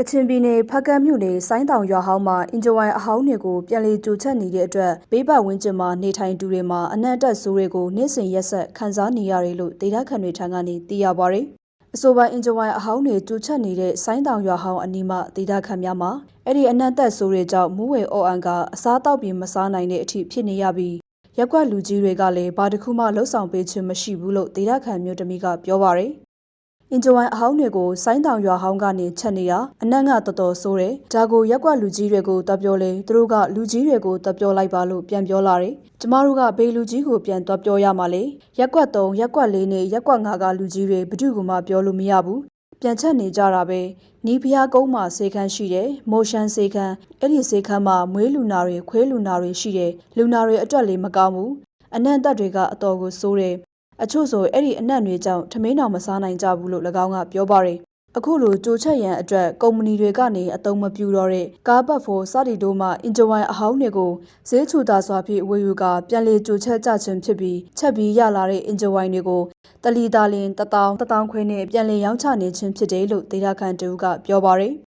ကချင်ပြည်နယ်ဖကတ်မြို့နယ်ဆိုင်းတောင်ရွာဟောင်းမှာအင်ဂျဝိုင်အဟောင်းတွေကိုပြန်လည်ကြိုချက်နေတဲ့အတွက်ဘေးပတ်ဝန်းကျင်မှာနေထိုင်သူတွေမှာအနံ့တက်ဆိုးတွေကိုနေ့စဉ်ရက်ဆက်ခံစားနေရတယ်လို့ဒေသခံတွေထံကနေသိရပါဗျ။အဆိုပါအင်ဂျဝိုင်အဟောင်းတွေကြိုချက်နေတဲ့ဆိုင်းတောင်ရွာဟောင်းအနီးမှာဒေသခံများမှာအဲ့ဒီအနံ့တက်ဆိုးတွေကြောင့်မူးဝေအော်အန်ကအစားတောက်ပြီးမစားနိုင်တဲ့အထိဖြစ်နေရပြီးရက်ကွက်လူကြီးတွေကလည်းဘာတစ်ခုမှလှုပ်ဆောင်ပေးခြင်းမရှိဘူးလို့ဒေသခံမျိုးသမီးကပြောပါရယ် အင်ဂျဝိုင်အဟောင်းတွေကိုဆိုင်းတောင်ရွာဟောင်းကနေချက်နေတာအနံ့ကတော်တော်ဆိုးတယ်ဒါကိုရက်ကွက်လူကြီးတွေကိုတပြောလဲသူတို့ကလူကြီးတွေကိုတပြောလိုက်ပါလို့ပြန်ပြောလာတယ်ကျမတို့ကဘေးလူကြီးကိုပြန်တပြောရမှာလေရက်ကွက်3ရက်ကွက်4နဲ့ရက်ကွက်5ကလူကြီးတွေဘယ်သူကမှပြောလို့မရဘူးပြန်ချက်နေကြတာပဲနီးဖျားကုန်းမှာစေခန်းရှိတယ်မိုရှန်စေခန်းအဲ့ဒီစေခန်းမှာမွေးလူနာတွေခွေးလူနာတွေရှိတယ်လူနာတွေအတွက်လည်းမကောင်းဘူးအနံ့တက်တွေကအတော်ကိုစိုးတယ် အချို့ဆိုအဲ့ဒီအနံ့တွေကြောင့်ထမင်းတော်မစားနိုင်ကြဘူးလို့၎င်းကပြောပါတယ်အခုလိုကြိုချက်ရန်အတွက်ကုမ္ပဏီတွေကနေအတုံးမပြူတော့တဲ့ကားပတ်ဖို့စတီတို့မှအင်ဂျဝိုင်အဟောင်းတွေကိုဈေးချူတာစွာဖြင့်ဝယ်ယူကပြန်လေကြိုချက်ကြခြင်းဖြစ်ပြီးချက်ပြီးရလာတဲ့အင်ဂျဝိုင်တွေကိုတလီတာလင်တထောင်တထောင်ခွဲနဲ့ပြန်လေရောင်းချနေခြင်းဖြစ်တယ်လို့ဒေတာခန်တူကပြောပါတယ်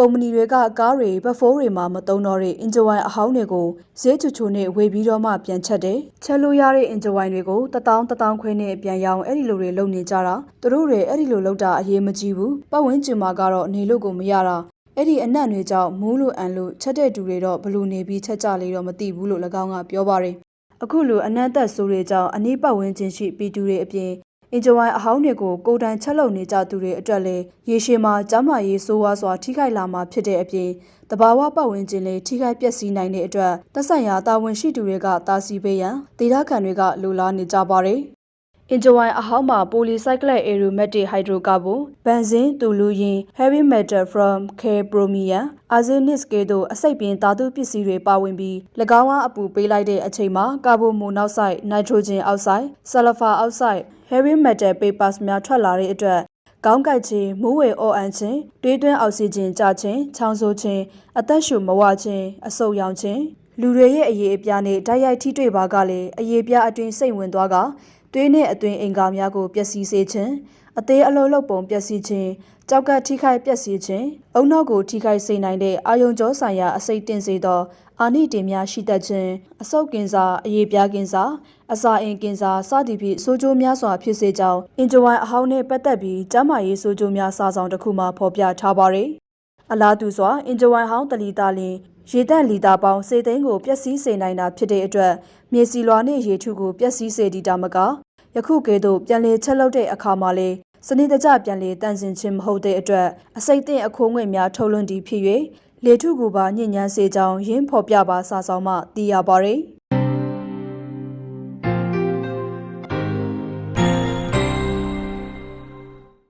ကုမ္ပဏီတွေက ကားတွေ ဘက်ဖိုးတွေမှာမတုံတော့တဲ့ အင်ဂျဝိုင်အဟောင်းတွေကို ဈေးချူချူနဲ့ဝေပြီးတော့မှ ပြန်ချက်တယ်။ချက်လို့ရတဲ့ အင်ဂျဝိုင်တွေကိုတထောင်တထောင်ခွဲနဲ့ ပြန်ရောင်း အဲ့ဒီလိုတွေ လုပ်နေကြတာ။သူတို့တွေ အဲ့ဒီလိုလုပ်တာ အရေးမကြီးဘူး။ပတ်ဝန်းကျင်မှာကတော့ နေလို့ကိုမရတာ။အဲ့ဒီအနံ့တွေကြောင့် မူးလို့အန်လို့ ချက်တဲ့တူတွေတော့ဘလို့နေပြီး ချက်ကြလေတော့ မသိဘူးလို့၎င်းက ပြောပါတယ်။အခုလို အနံ့သက်ဆိုးတွေကြောင့် အနီးပတ်ဝန်းကျင်ရှိ ပြည်သူတွေအပြင် အင်ဂျဝိုင်အဟောင်းတွေကိုကိုယ်တိုင်ချက်လုပ်နေကြသူတွေအတွက်လည်းရေရှည်မှာကျန်းမာရေးဆိုးဝါးစွာထိခိုက်လာမှာဖြစ်တဲ့အပြင်တဘာဝပတ်ဝန်းကျင်လည်းထိခိုက်ပျက်စီးနိုင်တဲ့အတွက်သက်ဆိုင်ရာတာဝန်ရှိသူတွေကတာစီပေးရန်ဒေသခံတွေကလိုလားနေကြပါတယ်။ Enjoy အဟောင်းမှာ polycyclic aromatic hydrocarbon, benzene, toluene, heavy metal from K bromine, arsenic ကဲ့သို့အစိတ်ပြင်းဓာတုပစ္စည်းတွေပါဝင်ပြီး၎င်းအားအပူပေးလိုက်တဲ့အချိန်မှာကာဗွန်မိုနောက်ဆိုက်၊နိုက်ထရိုဂျင်အောက်ဆိုက်၊ဆာလဖာအောက်ဆိုက် heavy metal papers များထွက်လာတဲ့အတွက်ကောင်းကင်ခြင်းမူးဝေအော်အန်ခြင်းတွေးသွင်းအောက်ဆီဂျင်ကျခြင်းချောင်းဆိုးခြင်းအသက်ရှူမဝခြင်းအဆုတ်ရောင်ခြင်းလူတွေရဲ့အရေးအပြားနဲ့ဓာတ်ရိုက်ထိတွေ့ပါကလည်းအရေးပြားအတွင်းစိတ်ဝင်သွားက သွေးနဲ့အတွင်းအင်္ဂါများကိုပျက်စီးစေခြင်းအသေးအလုံးလုံးပုံပျက်စီးခြင်းကြောက်ကထိခိုက်ပျက်စီးခြင်းအုံနောက်ကိုထိခိုက်စေနိုင်တဲ့အာယုံကြောဆိုင်ရာအစိတ်တင်စေသောအာနိတင်များရှိတတ်ခြင်းအဆုတ်ကင်ဆာအရေးပြားကင်ဆာအစာအိမ်ကင်ဆာစသည်ဖြင့်ဆိုးကျိုးများစွာဖြစ်စေကြောင်းအင်ဂျဝိုင်အဟောင်းနှင့်ပတ်သက်ပြီးကျန်းမာရေးဆိုးကျိုးများစာဆောင်တစ်ခုမှဖော်ပြထားပါရယ်အလားတူစွာအင်ဂျဝိုင်ဟောင်းတလီတာလင် ရေတက်လီတာပေါင်းစေသိန်းကိုပျက်စီးစေနိုင်တာဖြစ်တဲ့အတွက်မြေစီလွာနှင့်ရေထုကိုပျက်စီးစေတည်တာမကယခုကဲ့သို့ပြန်လည်ချက်လုပ်တဲ့အခါမှာလေစနစ်တကျပြန်လည်တန့်စင်ခြင်းမဟုတ်တဲ့အတွက်အစိတ်သင့်အခိုးငွေ့များထုတ်လွှင့်သည်ဖြစ်၍လေထုကိုပါညဉ့်ညမ်းစေကြောင်းရင်းဖော်ပြပါစာဆောင်မှသိရပါရယ်